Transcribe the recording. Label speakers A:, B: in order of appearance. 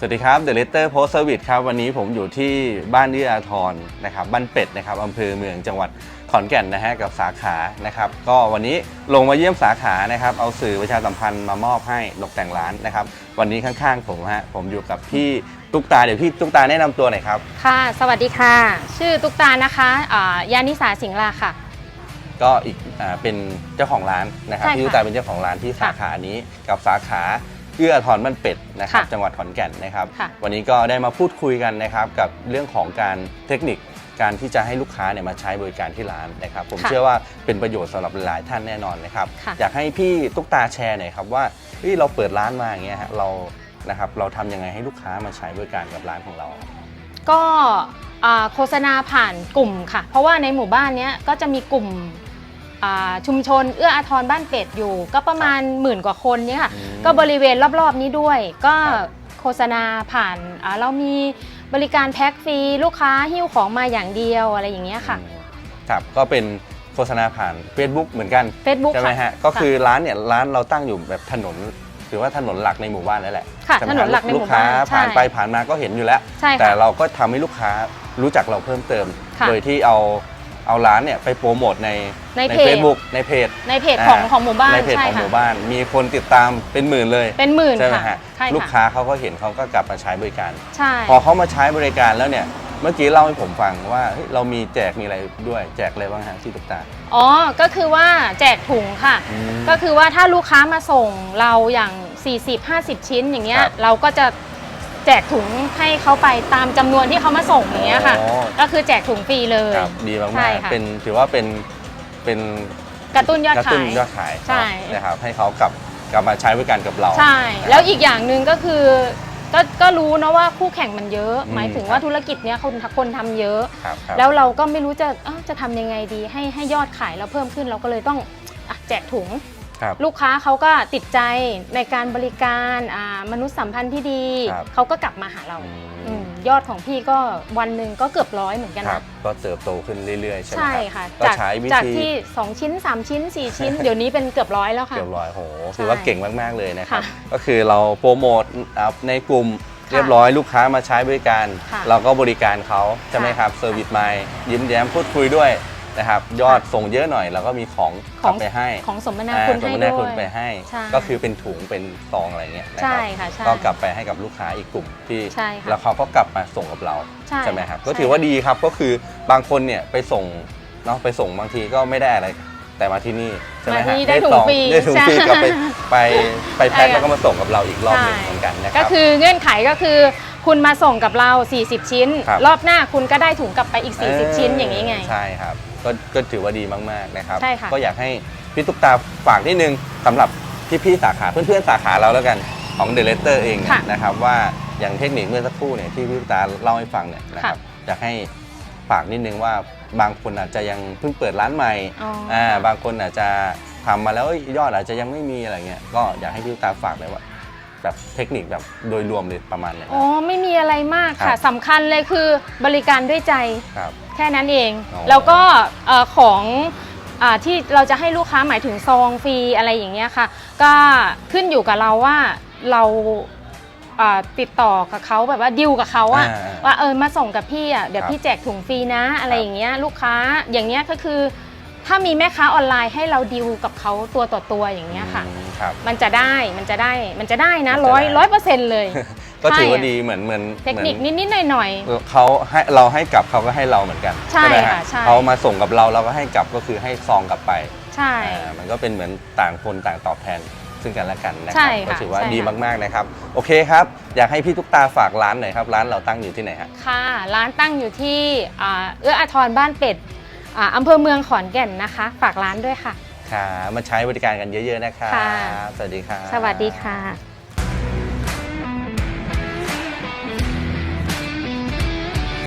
A: สวัสดีครับ The Letter Post Service ครับ วันนี้ผมอยู่ที่บ้านเอื้ออาทรนะครับ บ้านเป็ดนะครับอำเภอเมืองจังหวัดขอนแก่นนะฮะกับสาขานะครับ ก็วันนี้ลงมาเยี่ยมสาขานะครับ เอาสื่อประชาสัมพันธ์มามอบให้ตกแต่งร้านนะครับ วันนี้ข้างๆผมฮะผมอยู่กับพี่ตุ๊กตาเดี๋ยวพี่ตุ๊กตาแนะนำตัวหน่อยครับ
B: ค่ะ สวัสดีค่ะ ชื่อตุ๊กตานะคะอ่ายานิสาสิงห์ลาค่ะ
A: ก็อีกอ่าเป็นเจ้าของร้านนะครับ
B: ใช่ค่ะ
A: พี่ตุ๊กตาเป็นเจ้าของร้านที่สาขานี้กับสาขา เอื้ออาทรบ้านเป็ดนะครับ
B: ค่ะ
A: จังหวัดขอนแก่นนะครับ
B: ค่ะ
A: วันนี้ก็ได้มาพูดคุยกันนะครับกับเรื่องของการเทคนิคการที่จะให้ลูกค้าเนี่ยมาใช้บริการที่ร้านนะครับ ผม
B: ค่ะ
A: เชื่อว่าเป็นประโยชน์สำหรับหลายท่านแน่นอนนะครับ
B: ค่ะ
A: อยากให้พี่ตุ๊กตาแชร์หน่อยครับว่าเฮ้ยเราเปิดร้านมาอย่างเงี้ยฮะเรานะครับเราทำยังไงให้ลูกค้ามาใช้บริการกับร้านของเรา
B: ก็อ่าโฆษณาผ่านกลุ่มค่ะ เพราะว่าในหมู่บ้านเนี้ยก็จะมีกลุ่มอ่า ชุมชนเอื้ออาทรบ้านเป็ดอยู่ ก็ประมาณหมื่นกว่าคนเนี่ยค่ะ
A: อืม
B: ก็บริเวณรอบๆนี้ด้วย ก็
A: ครับ
B: โฆษณาผ่านอ่าเรามีบริการแพ็คฟรีลูกค้าหิ้วของมาอย่างเดียวอะไรอย่างเงี้ยค่ะ
A: อืมครับก็เป็นโฆษณาผ่าน Facebook เหมือนกัน
B: Facebook
A: ใช่ไหม
B: ค่ะ
A: ฮะ ก็คือร้านเนี่ยร้านเราตั้งอยู่แบบถนนหรือว่าถนนหลักในหมู่บ้านนั่นแหละ
B: ค่ะ
A: ใช่ไม
B: ถนนหลักในหมู่บ้าน
A: ลูกค้า
B: ใช่
A: ผ่านไปผ่านมาก็เห็นอยู่แล้ว
B: ใช่
A: แต่
B: ค่ะ
A: เราก็ทำให้ลูกค้ารู้จักเราเพิ่มเติม
B: ค่ะ
A: โดยที่เอา เอาร้านเนี่ยไปโปรโมทใน
B: ในเพจ
A: เฟซบุ๊กในเพจ
B: ในเพจของ
A: อ่า
B: ของหมู่บ้าน
A: ในเพจ
B: ใช่
A: ของห
B: ค่ะ
A: มู่บ้าน มีคนติดตามเป็นหมื่นเลย
B: เป็นหมื่น
A: ใช่ไหม
B: ค่ะ
A: ฮะ
B: ใช่
A: ลูก
B: ค่ะ
A: ค้าเขาก็เห็นเขาก็กลับมาใช้บริการ
B: ใช่
A: พอเขามาใช้บริการแล้วเนี่ย เมื่อกี้เล่าให้ผมฟังว่าเฮ้ยเรามีแจกมีอะไรด้วย แจกอะไรบ้างฮะที่ตุ๊กตา
B: อ๋อ ก็คือว่าแจกถุงค่ะ
A: อืม
B: ก็คือว่าถ้าลูกค้ามาส่งเราอย่าง 40-50 ชิ้นอย่างเงี้ย
A: ครับ
B: เราก็จะ แจกถุงให้เขาไปตามจำนวนที่เขามาส่งอย่างเงี้ยค่ะ
A: อ๋อ
B: ก็คือแจกถุงฟรีเลย
A: ครับดีมาก
B: ใช่
A: ๆ
B: ค่ะ
A: เป็นถือว่าเป็นเป็น
B: กระตุ้นยอด
A: กระ
B: ขา
A: ตุ้น
B: ย
A: ยอดขาย
B: ใช่
A: นะครับให้เขากลับกลับมาใช้บริการกับเรา
B: ใช่ แล้วอีกอย่างหนึ่งก็คือก็ก็รู้นะว่าคู่แข่งมันเยอะ
A: อืม
B: หมายถึง
A: ค
B: ว่า
A: รับ
B: ธุรกิจเนี้ยคนคนทำเยอะ
A: ครับครับ
B: แล้วเราก็ไม่รู้จะเอ้าจะทำยังไงดี ให้ให้ยอดขายเราเพิ่มขึ้นเราก็เลยต้องอะแจกถุง
A: ครับ
B: ลูกค้าเขาก็ติดใจในการบริการอ่ามนุษยสัมพันธ์ที่ดี
A: ครับ
B: เขาก็กลับมาหาเรา
A: อืม
B: อืมยอดของพี่ก็วันหนึ่งก็เกือบร้อยเหมือนกัน
A: ครั
B: นะ
A: บก็เติบโตขึ้นเรื่อยๆ ใช่ไหม
B: ใช่
A: ครับ
B: ค่ะ
A: ก็
B: จาก
A: ใช้วิ
B: จาก
A: ธี
B: ที่ 2 ชิ้น 3 ชิ้น 4 ชิ้น เดี๋ยวนี้เป็นเกือบร้อยแล้วค่ะ
A: เกือบร้อยโห
B: ใช่
A: ถือว่าเก่งมากๆเลยนะครับ
B: ค่ะ
A: ก็คือเราโปรโมทอ่าในกลุ่ม
B: ค่ะ
A: เรียบร้อยลูกค้ามาใช้บริการ
B: ค่ะ
A: เราก็บริการเขาใช่ไหม
B: ค่ะ
A: ครับเซอร์วิสไมล์ยิ้มแย้มพูดคุยด้วย นะครับยอดส่งเยอะหน่อยเราก็มีของ
B: ขอกง
A: ลับไปให้
B: ของสมนา
A: อ่า
B: คุณ
A: สม
B: ให้
A: นา
B: ด้
A: คุ
B: ว
A: ณ
B: ย
A: ไปให้
B: ใช่
A: ก็คือเป็นถุงเป็นซองอะไรเงี้ยนะค
B: ใช่
A: รับ
B: ค่ะใช่
A: ก็กลับไปให้กับลูกค้าอีกกลุ่มที่
B: ใช่ค่ะ
A: แล้วเขาก็กลับมาส่งกับเรา
B: ใช่
A: ไหมครับ
B: ใช่
A: ก็ถือว่าดีครับก็คือบางคนเนี่ยไปส่งเนาะไปส่งบางทีก็ไม่ได้อะไร แต่มาที่นี่ใช่ไหม
B: มา
A: ฮะ
B: ที่ได้ถุง
A: ซอ
B: ฟรี
A: ได้ถุงฟรี
B: ใช่
A: กลับไปไปไปแพ็ค
B: ใช่ค่ะ
A: แล้วก็มาส่งกับเราอีกรอบหนึ่ง
B: ใช่
A: เหมือนกันนะค
B: ก็
A: รับ
B: คือเงื่อนไขก็คือ คุณมาส่งกับเรา 40 ชิ้น
A: ครับ
B: รอบหน้าคุณก็ได้ถุงกลับไปอีก 40 ชิ้นอย่างนี้ไง
A: ใช่ครับ ก็ก็ถือว่าดีมากๆนะครับ
B: ใช่ค่ะ
A: ก็อยากให้พี่ตุ๊กตาฝากนิดนึงสำหรับพี่ๆสาขาเพื่อนๆสาขาเราแล้วกันของเดลเตอร์เองเนี่ย
B: ค่ะ
A: นะครับว่าอย่างเทคนิคเมื่อสักครู่เนี่ยที่พี่ตุ๊กตาเล่าให้ฟังเนี่ยนะครับอยากให้ฝากนิดนึงว่าบางคนอาจจะยังเพิ่งเปิดร้านใหม่
B: อ๋ออ่่า
A: บางคนอาจจะทำมาแล้วเอ้ยยอดอาจจะยังไม่มีอะไรเงี้ยก็อยากให้พี่ตุ๊กตาฝากเลยว่า แบบเทคนิคแบบโดยรวมเลยประมาณไหน
B: อ๋อไม่มีอะไรมาก
A: ครั
B: ค่ะ
A: บ
B: สำคัญเลยคือบริการด้วยใจ
A: ครับ
B: แค่นั้นเอง
A: อ๋อ
B: แล้วก็เอ่อของอาที่เราจะให้ลูกค้าหมายถึงซองฟรีอะไรอย่างเงี้ยค่ะ ก็ขึ้นอยู่กับเราว่าเราอ่าติดต่อกับเขาแบบว่าดิวกับเขาอะ
A: อ่า
B: ว่าเออมาส่งกับพี่อะเดี๋ยว
A: ครับ
B: พี่แจกถุงฟรีนะอะไร
A: ครับ
B: อย่างเงี้ยลูกค้าอย่างเงี้ยก็คือ ถ้ามีแม่ค้าออนไลน์ให้เราดิวกับเขาตัวต่อตัวอย่างเงี้ยค่ะ
A: อืมครับ
B: มันจะได้มันจะได้มันจะได้นะ
A: มันจะ
B: ร้อย
A: ได้
B: ร้อยเปอร์เซ็นต์เลย
A: ก็ถือว่า
B: ใช่
A: ดีเหมือนเหมือน
B: เทคนิค
A: หมือ
B: นิดๆหน่อย
A: เขาให้เราให้กลับเขาก็ให้เราเหมือนกัน
B: ใช่
A: ไหมฮ
B: ค่ะใช่
A: เขามาส่งกับเราเราก็ให้กลับก็คือให้ซองกลับไป
B: ๆใช่
A: อ่ามันก็เป็นเหมือนต่างคนต่างตอบแทนซึ่งกันและกันนะค
B: ใช่
A: รับ
B: ค่ะ
A: ก็ถือว่า
B: ใช่
A: ดี
B: ค่ะ
A: มากๆนะครับ โอเคครับ อยากให้พี่ตุ๊กตาฝากร้านหน่อยครับ ร้านเราตั้งอยู่ที่ไหนฮะ
B: ค่ะ ร้านตั้งอยู่ที่อ่าเอื้ออาทรบ้านเป็ด อ่าอำเภอเมืองขอนแก่นนะคะ ฝากร้านด้วยค่ะ
A: ค่ะ มาใช้บริการกันเยอะ ๆ นะครับ
B: ค่ะ
A: สวัสดีครับ
B: สวัสดีค่ะ